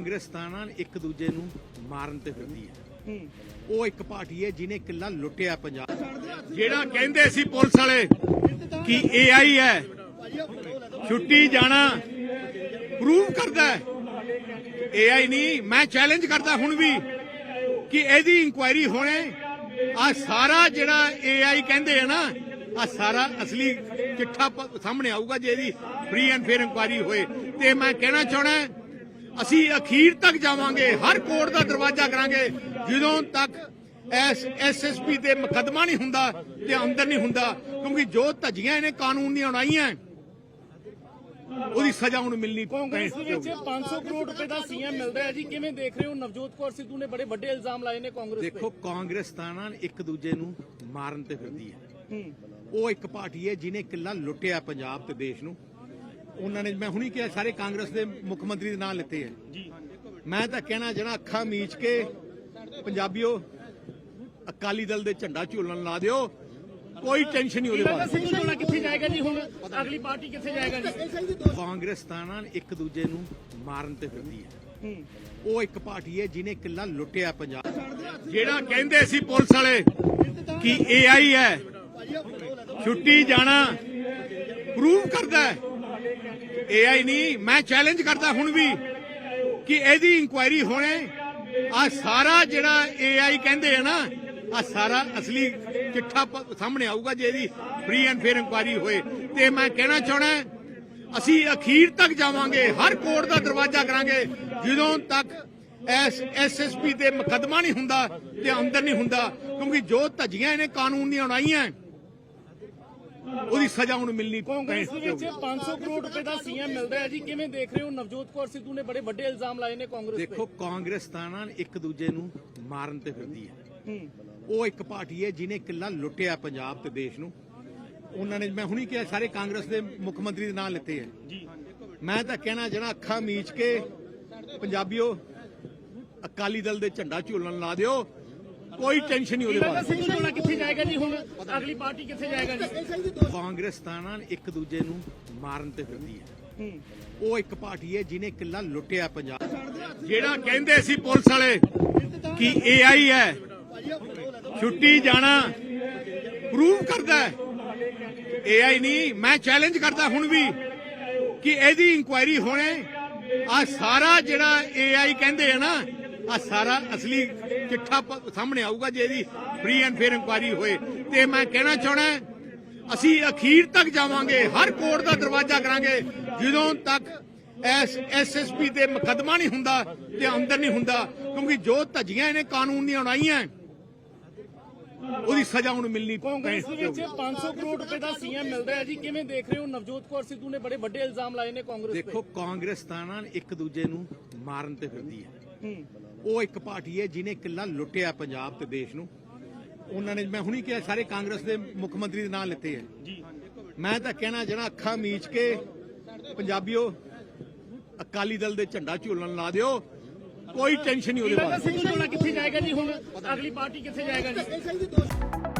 ਕਾਂਗਰਸ ਤਾਂ ਨਾ ਇੱਕ ਦੂਜੇ ਨੂੰ ਮਾਰਨ ਤੇ ਫਿਰਦੀ ਹੈ। ਉਹ ਇੱਕ ਪਾਰਟੀ ਹੈ ਜਿਹਨੇ ਕਿੱਲਾ ਲੁੱਟਿਆ ਪੰਜਾਬ। ਜਿਹੜਾ ਕਹਿੰਦੇ ਸੀ ਪੁਲਿਸ ਵਾਲੇ ਕਿ ਏਆਈ ਹੈ ਛੁੱਟੀ ਜਾਣਾ ਪ੍ਰੂਵ ਕਰਦਾ ਹੈ। ਏਆਈ ਨਹੀਂ ਮੈਂ ਚੈਲੰਜ ਕਰਦਾ ਹੁਣ ਵੀ ਕਿ ਇਹਦੀ ਇਨਕੁਆਇਰੀ ਹੋਣੇ। ਆ ਸਾਰਾ ਜਿਹੜਾ ਏਆਈ ਕਹਿੰਦੇ ਆ ਨਾ ਆ ਸਾਰਾ ਅਸਲੀ ਚਿੱਠਾ ਸਾਹਮਣੇ ਆਊਗਾ ਜੇ ਇਹਦੀ ਫ੍ਰੀ ਐਂਡ ਫੇਅਰ ਇਨਕੁਆਇਰੀ ਹੋਏ। ਤੇ ਮੈਂ ਕਹਿਣਾ ਚਾਹਣਾ ਅਸੀਂ ਅਖੀਰ ਤੱਕ ਜਾਵਾਂਗੇ ਹਰ ਕੋਰਟ ਦਾ ਦਰਵਾਜ਼ਾ ਕਰਾਂਗੇ। ਜਦੋਂ ਤੱਕ ਐਸ ਐਸਐਸਪੀ ਤੇ ਮੁਕੱਦਮਾ ਨਹੀਂ ਹੁੰਦਾ ਤੇ ਅੰਦਰ ਨਹੀਂ ਹੁੰਦਾ ਕਿਉਂਕਿ ਜੋ ਧੱਜੀਆਂ ਇਹਨੇ ਕਾਨੂੰਨ ਦੀਆਂ ਉਣਾਈਆਂ ਉਹਦੀ ਸਜ਼ਾ ਹੁਣ ਮਿਲਣੀ ਕਾਂਗਰਸ ਵਿੱਚ ਪਏਗੀ। 500 ਕਰੋੜ ਰੁਪਏ ਦਾ ਸੀਐਮ ਮਿਲਦਾ ਹੈ ਜੀ। ਕਿਵੇਂ ਦੇਖ ਰਹੇ ਹੋ? ਨਵਜੋਤ ਕੌਰ ਸਿੱਧੂ ਨੇ ਬੜੇ ਵੱਡੇ ਇਲਜ਼ਾਮ ਲਾਏ ਨੇ ਕਾਂਗਰਸ ਤੇ। ਦੇਖੋ ਕਾਂਗਰਸ ਤਾਂ ਨਾ ਇੱਕ ਦੂਜੇ ਨੂੰ ਮਾਰਨ ਤੇ ਫਿਰਦੀ ਹੈ। ਉਹ ਇੱਕ ਪਾਰਟੀ ਹੈ ਜਿਹਨੇ ਕਿੱਲਾ ਲੁੱਟਿਆ ਪੰਜਾਬ ਤੇ ਦੇਸ਼ ਨੂੰ। ਉਹਨਾਂ ਨੇ ਮੈਂ ਹੁਣੀ ਕਿਹਾ ਸਾਰੇ ਕਾਂਗਰਸ ਦੇ ਮੁੱਖ ਮੰਤਰੀ ਦੇ ਨਾਂ ਲਿੱਤੇ ਹੈ ਮੈਂ ਤਾਂ ਕਹਿਣਾ ਜਿਹੜਾ ਅੱਖਾਂ ਮੀਚ ਕੇ ਪੰਜਾਬੀਓ ਅਕਾਲੀ ਦਲ ਦੇ ਝੰਡਾ ਝੂਲਣ ਲਾ ਦਿਓ ਕੋਈ ਟੈਨਸ਼ਨ ਨਹੀਂ ਉਹਦੇ ਬਾਰੇ ਸਿੰਘ ਜੋੜਾ ਕਿੱਥੇ ਜਾਏਗਾ ਜੀ? ਹੁਣ ਅਗਲੀ ਪਾਰਟੀ ਕਿੱਥੇ ਜਾਏਗਾ ਜੀ? ਕਾਂਗਰਸ ਤਾਂ ਨਾ ਇੱਕ ਦੂਜੇ ਨੂੰ ਮਾਰਨ ਤੇ ਫਿਰਦੀ ਹੈ। ਹੂੰ। ਉਹ ਇੱਕ ਪਾਰਟੀ ਹੈ ਜਿਹਨੇ ਕਿੱਲਾ ਲੁੱਟਿਆ ਪੰਜਾਬ। ਜਿਹੜਾ ਕਹਿੰਦੇ ਸੀ ਪੁਲਿਸ ਵਾਲੇ ਕਿ ਏਆਈ ਹੈ ਛੁੱਟੀ ਜਾਣਾ ਪ੍ਰੂਵ ਕਰਦਾ ਹੈ। ਏਆਈ ਨਹੀਂ, ਮੈਂ ਚੈਲੰਜ ਕਰਦਾ ਹੁਣ ਵੀ ਕਿ ਇਹਦੀ ਇਨਕੁਆਇਰੀ ਹੋਣੇ। ਆ ਸਾਰਾ ਜਿਹੜਾ ਏਆਈ ਕਹਿੰਦੇ ਆ ਨਾ ਆ ਸਾਰਾ ਅਸਲੀ ਚਿੱਠਾ ਸਾਹਮਣੇ ਆਊਗਾ ਜੇ ਇਹਦੀ ਫ੍ਰੀ ਐਂਡ ਫੇਅਰ ਇਨਕੁਆਇਰੀ ਹੋਏ। ਤੇ ਮੈਂ ਕਹਿਣਾ ਚਾਹਣਾ ਅਸੀਂ ਅਖੀਰ ਤੱਕ ਜਾਵਾਂਗੇ, ਹਰ ਕੋਰਟ ਦਾ ਦਰਵਾਜ਼ਾ ਕਰਾਂਗੇ, ਜਦੋਂ ਤੱਕ ਐਸ ਐਸਐਸਪੀ ਤੇ ਮੁਕੱਦਮਾ ਨਹੀਂ ਹੁੰਦਾ ਤੇ ਅੰਦਰ ਨਹੀਂ ਹੁੰਦਾ, ਕਿਉਂਕਿ ਜੋ ਧੱਜੀਆਂ ਇਹਨੇ ਕਾਨੂੰਨ ਦੀਆਂ ਉਣਾਈਆਂ ਉਹਦੀ ਸਜ਼ਾ ਹੁਣ ਮਿਲਣੀ ਕਾਂਗਰਸ ਦੇ ਵਿੱਚ ਪਏਗੀ। 500 ਕਰੋੜ ਰੁਪਏ ਦਾ ਸੀਐਮ ਮਿਲਦਾ ਹੈ ਜੀ। ਕਿਵੇਂ ਦੇਖ ਰਹੇ ਹੋ? ਨਵਜੋਤ ਕੌਰ ਸਿੱਧੂ ਨੇ ਬੜੇ ਵੱਡੇ ਇਲਜ਼ਾਮ ਲਾਏ ਨੇ ਕਾਂਗਰਸ ਤੇ। ਦੇਖੋ ਕਾਂਗਰਸ ਤਾਂ ਨਾ ਇੱਕ ਦੂਜੇ ਨੂੰ ਮਾਰਨ ਤੇ ਫਿਰਦੀ ਹੈ। ਉਹ ਇੱਕ ਪਾਰਟੀ ਹੈ ਜਿਹਨੇ ਕਿੱਲਾ ਲੁੱਟਿਆ ਪੰਜਾਬ ਤੇ ਦੇਸ਼ ਨੂੰ। ਉਹਨਾਂ ਨੇ ਮੈਂ ਹੁਣੀ ਕਿਹਾ ਸਾਰੇ ਕਾਂਗਰਸ ਦੇ ਮੁੱਖ ਮੰਤਰੀ ਦੇ ਨਾਂ ਲਿੱਤੇ ਹੈ। ਮੈਂ ਤਾਂ ਕਹਿਣਾ ਜਿਹੜਾ ਅੱਖਾਂ ਮੀਚ ਕੇ ਪੰਜਾਬੀਓ ਅਕਾਲੀ ਦਲ ਦੇ ਝੰਡਾ ਝੂਲਣ ਲਾ ਦਿਓ। ਕੋਈ ਟੈਨਸ਼ਨ ਨਹੀਂ ਉਹਦੇ ਬਾਰੇ। ਸਿੰਘ ਜੋੜਾ ਕਿੱਥੇ ਜਾਏਗਾ ਜੀ? ਹੁਣ ਅਗਲੀ ਪਾਰਟੀ ਕਿੱਥੇ ਜਾਏਗਾ ਜੀ? ਕਾਂਗਰਸ ਤਾਂ ਨਾ ਇੱਕ ਦੂਜੇ ਨੂੰ ਮਾਰਨ ਤੇ ਫਿਰਦੀ ਹੈ। ਹੂੰ। ਉਹ ਇੱਕ ਪਾਰਟੀ ਹੈ ਜਿਹਨੇ ਕਿੱਲਾ ਲੁੱਟਿਆ ਪੰਜਾਬ। ਜਿਹੜਾ ਕਹਿੰਦੇ ਸੀ ਪੁਲਿਸ ਵਾਲੇ ਕਿ ਏਆਈ ਹੈ ਛੁੱਟੀ ਜਾਣਾ ਪ੍ਰੂਵ ਕਰਦਾ ਹੈ। ਏਆਈ ਨਹੀਂ ਮੈਂ ਚੈਲੰਜ ਕਰਦਾ ਹੁਣ ਵੀ ਕਿ ਇਹਦੀ ਇਨਕੁਆਇਰੀ ਹੋਣੇ। ਆ ਸਾਰਾ ਜਿਹੜਾ ਏਆਈ ਕਹਿੰਦੇ ਆ ਨਾ ਆ ਸਾਰਾ ਅਸਲੀ ਚਿੱਠਾ ਪ- ਸਾਹਮਣੇ ਆਊਗਾ ਜੇ ਇਹਦੀ ਫ੍ਰੀ ਐਂਡ ਫੇਅਰ ਇਨਕੁਆਇਰੀ ਹੋਏ। ਤੇ ਮੈਂ ਕਹਿਣਾ ਚਾਹਣਾ ਅਸੀਂ ਅਖੀਰ ਤੱਕ ਜਾਵਾਂਗੇ ਹਰ ਕੋਰਟ ਦਾ ਦਰਵਾਜ਼ਾ ਕਰਾਂਗੇ ਜਦੋਂ ਤੱਕ ਐਸ ਐਸਐਸਪੀ ਤੇ ਮੁਕੱਦਮਾ ਨਹੀਂ ਹੁੰਦਾ ਤੇ ਅੰਦਰ ਨਹੀਂ ਹੁੰਦਾ ਕਿਉਂਕਿ ਜੋ ਧੱਜੀਆਂ ਇਹਨੇ ਕਾਨੂੰਨ ਦੀਆਂ ਉਣਾਈਆਂ ਉਹਦੀ ਸਜ਼ਾ ਹੁਣ ਮਿਲਣੀ ਕਾਂਗਰਸ ਵਿੱਚ ਪਏਗੀ। 500 ਕਰੋੜ ਰੁਪਏ ਦਾ ਸੀਐਮ ਮਿਲਦਾ ਹੈ ਜੀ। ਕਿਵੇਂ ਦੇਖ ਰਹੇ ਹੋ? ਨਵਜੋਤ ਕੌਰ ਸਿੱਧੂ ਨੇ ਬੜੇ ਵੱਡੇ ਇਲਜ਼ਾਮ ਲਾਏ ਨੇ ਕਾਂਗਰਸ ਤੇ। ਦੇਖੋ ਕਾਂਗਰਸ ਤਾਂ ਨਾ ਇੱਕ ਦੂਜੇ ਨੂੰ ਮਾਰਨ ਤੇ ਫਿਰਦੀ ਹੂੰ। ਉਹ ਇੱਕ ਪਾਰਟੀ ਹੈ ਜਿਹਨੇ ਕਿੱਲਾ ਲੁੱਟਿਆ ਪੰਜਾਬ ਤੇ ਦੇਸ਼ ਨੂੰ। ਉਹਨਾਂ ਨੇ ਮੈਂ ਹੁਣੀ ਕਿਹਾ ਸਾਰੇ ਕਾਂਗਰਸ ਦੇ ਮੁੱਖ ਮੰਤਰੀ ਦੇ ਨਾਂ ਲਿੱਤੇ ਹੈ। ਮੈਂ ਤਾਂ ਕਹਿਣਾ ਜਿਹੜਾ ਅੱਖਾਂ ਮੀਚ ਕੇ ਪੰਜਾਬੀਓ ਅਕਾਲੀ ਦਲ ਦੇ ਝੰਡਾ ਝੂਲਣ ਲਾ ਦਿਓ। ਕੋਈ ਟੈਨਸ਼ਨ ਨਹੀਂ ਉਹਦੇ ਬਾਰੇ। ਕਿੱਥੇ ਜਾਏਗਾ ਜੀ ਹੁਣ? ਅਗਲੀ ਪਾਰਟੀ ਕਿੱਥੇ ਜਾਏਗਾ ਜੀ?